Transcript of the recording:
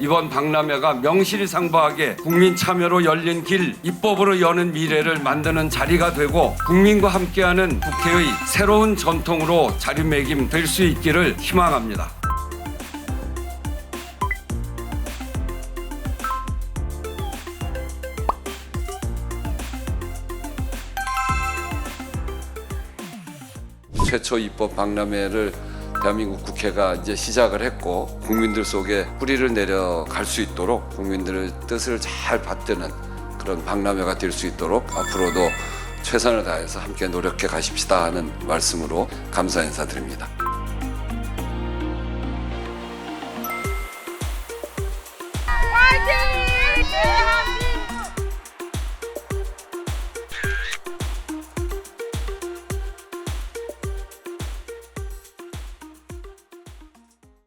이번 박람회가 명실상부하게 국민 참여로 열린 길, 입법으로 여는 미래를 만드는 자리가 되고 국민과 함께하는 국회의 새로운 전통으로 자리매김 될 수 있기를 희망합니다. 최초 입법 박람회를 대한민국 국회가 이제 시작을 했고 국민들 속에 뿌리를 내려갈 수 있도록 국민들의 뜻을 잘 받드는 그런 박람회가 될 수 있도록 앞으로도 최선을 다해서 함께 노력해 가십시다 하는 말씀으로 감사 인사드립니다.